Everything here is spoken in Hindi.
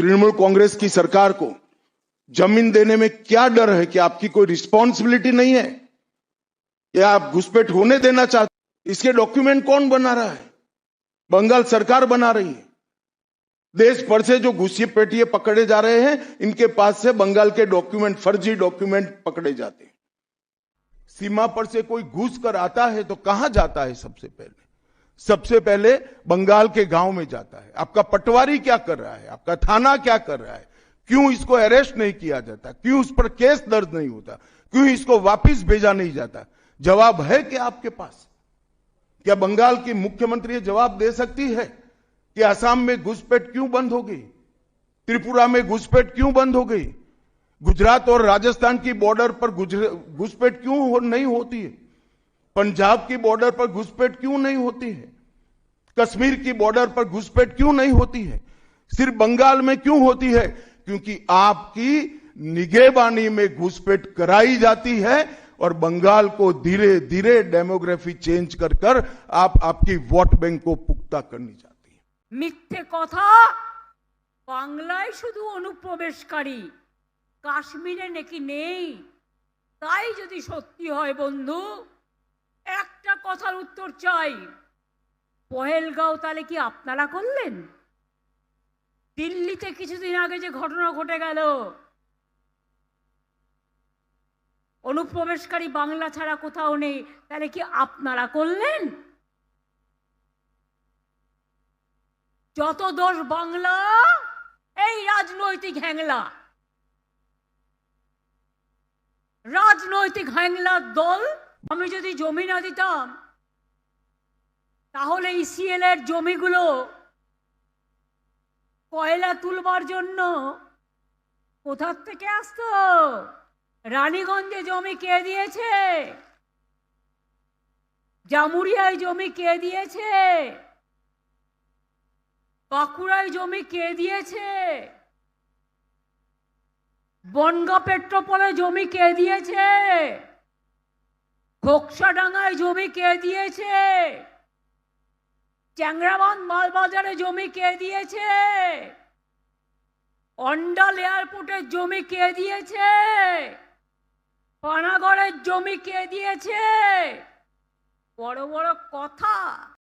तृणमूल कांग्रेस की सरकार को ज़मीन देने में क्या डर है कि आपकी कोई रिस्पॉन्सिबिलिटी नहीं है? या आप घुसपैठ होने देना चाहते इसके डॉक्यूमेंट कौन बना रहा है? बंगाल सरकार बना रही है। देश भर से जो घुसपैठिए पकड़े जा रहे हैं, इनके पास से बंगाल के डॉक्यूमेंट, फर्जी डॉक्यूमेंट पकड़े जाते हैं। सीमा पर से कोई घुस कर आता है तो कहाँ जाता है सबसे पहले? सबसे पहले बंगाल के गाँव में जाता है। आपका पटवारी क्या कर रहा है? आपका थाना क्या कर रहा है? क्यों इसको अरेस्ट नहीं किया जाता? क्यों उस पर केस दर्ज नहीं होता? क्यों इसको वापस भेजा नहीं जाता? जवाब है क्या आपके पास। क्या बंगाल की मुख्यमंत्री जवाब दे सकती है कि असम में घुसपैठ क्यों बंद हो गई? त्रिपुरा में घुसपैठ क्यों बंद हो गई? गुजरात और राजस्थान की बॉर्डर पर घुसपैठ क्यों हो, नहीं होती है? पंजाब की बॉर्डर पर घुसपैठ क्यों नहीं होती है कश्मीर की बॉर्डर पर घुसपैठ क्यों नहीं होती है सिर्फ बंगाल में क्यों होती है क्योंकि आपकी निगेबानी में घुसपैठ कराई जाती है और बंगाल को धीरे धीरे डेमोग्राफी चेंज कर कर आप आपकी वोट बैंक को पुख्ता करनी चाहती है মিথ্যে কথা বাংলায় শুধু অনুপ্রবেশকারী কাশ্মীরে নাকি নেই তাই যদি সত্যি হয় বন্ধু একটা কথার উত্তর চাই। পহেলগাঁও তাহলে কি আপনারা করলেন? দিল্লিতে কিছুদিন আগে যে ঘটনা ঘটে গেল, অনুপ্রবেশকারী বাংলা ছাড়া কোথাও নেই, তাহলে কি আপনারা করলেন? যত দোষ বাংলা, এই রাজনৈতিক হ্যাংলা। রাজনৈতিক হ্যাংলার দল আমি যদি জমি না দিতাম, তাহলে ইসিএল এর জমিগুলো কয়লা তুলবার জন্য কোথার থেকে আসতো? রানীগঞ্জে জমি কে দিয়েছে? জামুরিয়ায় জমি কে দিয়েছে? বাঁকুড়ায় জমি কে দিয়েছে? বনগা পেট্রোপলে জমি কে দিয়েছে? ঘোকসাডাঙ্গায় জমি কে দিয়েছে? চ্যাংরাবান মালবাজারে জমি কে দিয়েছে? অন্ডাল এয়ারপোর্টের জমি কে দিয়েছে? পানাগড়ের জমি কে দিয়েছে? বড় বড় কথা।